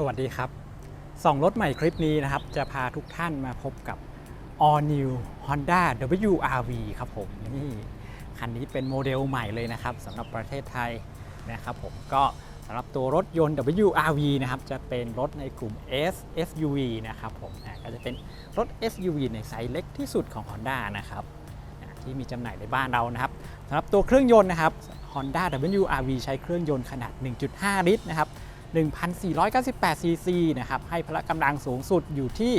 สวัสดีครับสองรถใหม่คลิปนี้นะครับ จะพาทุกท่านมาพบกับ All New Honda WRV ครับผมนี่คันนี้เป็นโมเดลใหม่เลยนะครับสำหรับประเทศไทยนะครับผมก็สำหรับตัวรถยนต์ WRV นะครับ จะเป็นรถในกลุ่ม S SUV นะครับผมก็จะเป็นรถ SUV ในไซส์เล็กที่สุดของ Honda นะครับที่มีจำหน่ายในบ้านเรานะครับสำหรับตัวเครื่องยนต์นะครับ Honda WRV ใช้เครื่องยนต์ขนาด 1.5 ลิตรนะครับ 1,498 ซีซีนะครับ ให้พละกำลังสูงสุดอยู่ที่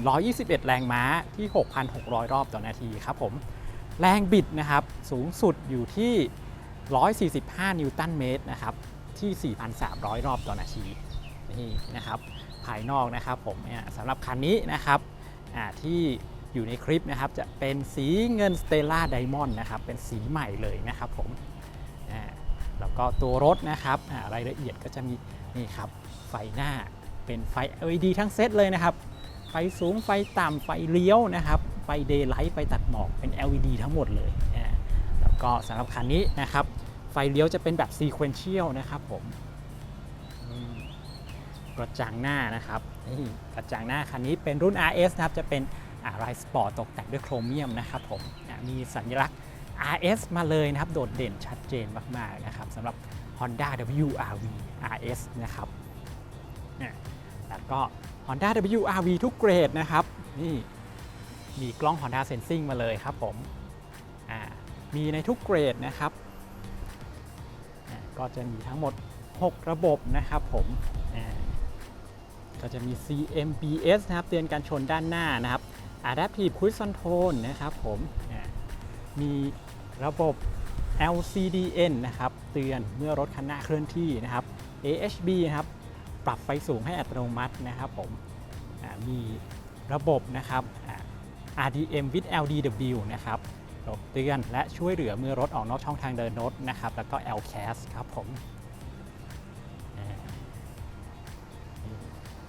121 แรงม้าที่ 6,600 รอบต่อนาทีครับผม แรงบิดนะครับสูงสุดอยู่ที่ 145 นิวตันเมตรนะครับ ที่ 4,300 รอบต่อนาทีนี่นะครับภายนอกนะครับผมเนี่ยสำหรับคันนี้นะครับอ่าที่อยู่ในคลิปนะครับจะเป็นสีเงิน Stella Diamond นะครับเป็นสีใหม่เลยนะครับผม แล้วก็ตัวรถนะครับอ่ารายละเอียดก็จะมีนี่ครับไฟหน้าเป็นไฟ LED ทั้งเซตเลยนะครับ ไฟสูงไฟต่ำไฟเลี้ยวนะครับไฟเดย์ไลท์ไฟตัดหมอกเป็น LED ทั้งหมดเลยแล้วก็สำหรับคันนี้นะครับ ไฟเลี้ยวจะเป็นแบบ sequential นะครับผมกระจังหน้านะครับนี่กระจังหน้าคันนี้เป็นรุ่น RS นะครับจะเป็นลายสปอร์ตตกแต่งด้วยโครเมียมนะครับผมมีสัญลักษณ์ RS มาเลยนะครับ โดดเด่นชัดเจนมากๆนะครับสำหรับ Honda WRV RS นะครับแล้วก็ Honda WRV ทุกเกรดนะครับนี่มีกล้อง Honda Sensing มาเลยครับผมมีในทุกเกรดนะครับ ก็จะมีทั้งหมด 6 ระบบนะครับผมก็จะมี CMBS นะครับ เตือนการชนด้านหน้านะครับ Adaptive Cruise Control นะครับผมมี ระบบ LCDN นะครับ เตือนเมื่อรถคันหน้าเคลื่อนที่นะครับ AHB นะครับ ปรับไฟสูงให้อัตโนมัตินะครับผมมีระบบนะครับ RDM with LDW นะครับระบบเตือนและช่วยเหลือเมื่อรถออกนอกช่องทางเดินรถนะครับ แล้วก็ LCAS ครับผม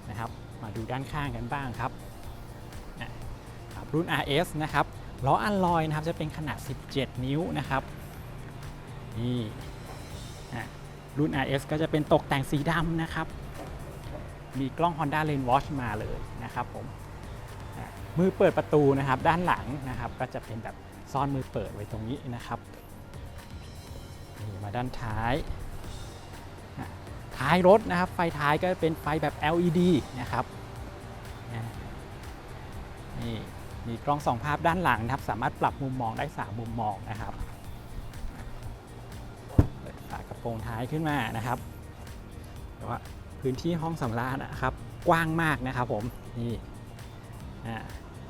นะครับ มาดูด้านข้างกันบ้างครับ รุ่น RS นะครับ ล้ออัลลอยนะครับจะเป็นขนาด 17 นิ้วนะครับนี่รุ่น RS ก็จะเป็นตกแต่งสีดำนะครับ มีกล้อง Honda Lane Watch มาเลยนะครับผมมือเปิดประตูนะครับด้านหลังนะครับ ก็จะเป็นแบบซ่อนมือเปิดไว้ตรงนี้นะครับนี่มาด้านท้าย ท้ายรถนะครับ ไฟท้ายก็เป็นไฟแบบ LED นะครับนี่ มีกล้องสองภาพด้านหลังนะครับ สามารถปรับมุมมองได้ 3 มุมมองนะครับเปิดฝากระโปรงท้ายขึ้นมานะครับแต่ว่าพื้นที่ห้องสำราญนะครับ กว้างมากนะครับผมนี่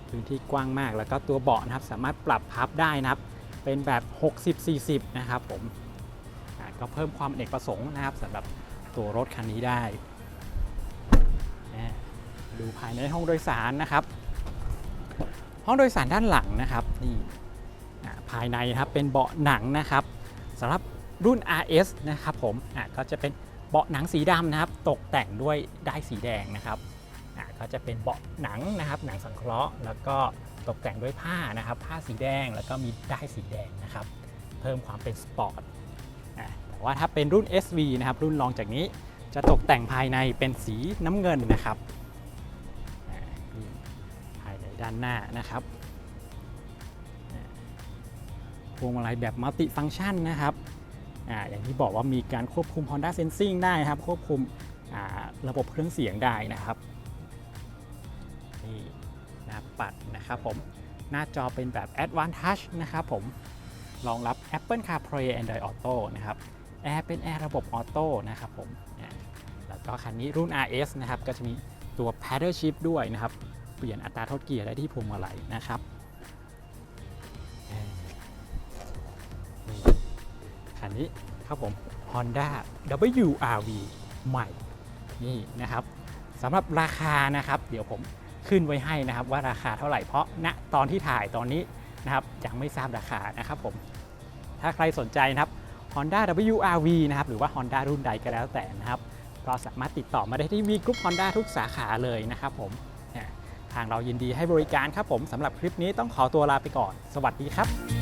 พื้นที่กว้างมากแล้วก็ตัวเบาะนะครับ สามารถปรับพับได้นะครับ เป็นแบบ 60-40 นะครับผมก็เพิ่มความเนกประสงค์นะครับสำหรับตัวรถคันนี้ได้ ดูภายในห้องโดยสารนะครับ ห้องโดยสารด้านหลังนะครับนี่ภายในนะครับเป็นเบาะหนังนะครับสำหรับรุ่น RS นะครับผมก็จะเป็นเบาะหนังสีดำนะครับ ตกแต่งด้วยได้ายสีแดงนะครับก็จะเป็นเบาะหนังนะครับ หนังสังเคราะห์ แล้วก็ตกแต่งด้วยผ้านะครับ ผ้าสีแดงแล้วก็มีได้ายสีแดงนะครับ เพิ่มความเป็นสปอร์ตอ่าแต่ว่าถ้าเป็นรุ่น SV นะครับ รุ่นรองจากนี้จะตกแต่งภายในเป็นสีน้ำเงินนะครับ ด้านหน้านะครับพวงมาลัยแบบมัลติฟัง c t ชันนะครับออย่างที่บอกว่ามีการควบคุม Honda Sensing ได้ครับ ควบคุมระบบเครื่องเสียงได้นะครับนี่หน้าปัดนะครับผมหน้าจอเป็นแบบ Advanced Touch นะครับผมรองรับ Apple CarPlay Android Auto นะครับแอร์เป็นแอร์ระบบออโต้นะครับผมแล้วก็คันนี้รุ่น RS นะครับก็จะมีตัว Paddle Shift ด้วยนะครับ เปลี่ยนอัตราโทษเกียร์ได้ที่พวงมาลัยนะครับคันนี้ครับผม Honda WRV ใหม่นี่นะครับสำหรับราคานะครับ เดี๋ยวผมขึ้นไว้ให้นะครับว่าราคาเท่าไหร่เพราะณตอนที่ถ่ายตอนนี้นะครับยังไม่ทราบราคานะครับผม ถ้าใครสนใจนะครับ Honda WRV นะครับหรือว่า Honda รุ่นใดก็แล้วแต่นะครับก็สามารถติดต่อมาได้ที่ V Group Honda ทุกสาขาเลยนะครับผม ทางเรายินดีให้บริการครับผมสำหรับคลิปนี้ต้องขอตัวลาไปก่อน สวัสดีครับ